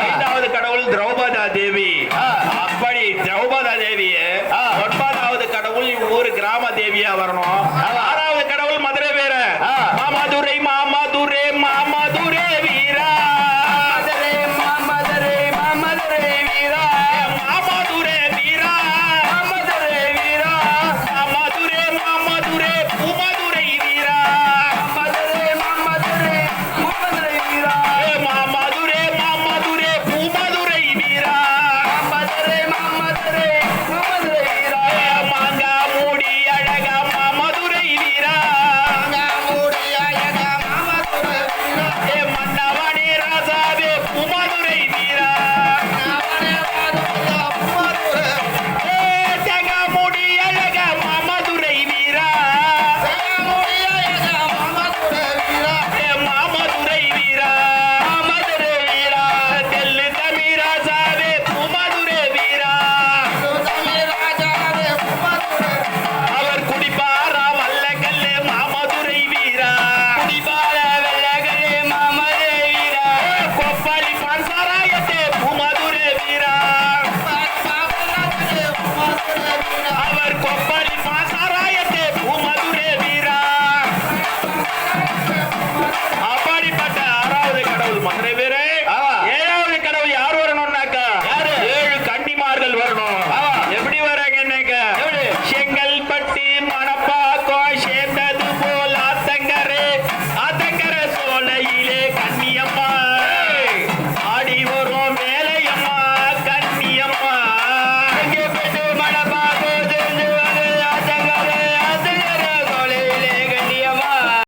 ஐந்தாவது கடவுள் திரௌபதா தேவி ஆ. அப்படி திரௌபதா தேவிய ஆ. ஒன்பதாவது கடவுள் ஊர் கிராம தேவியா வரணும்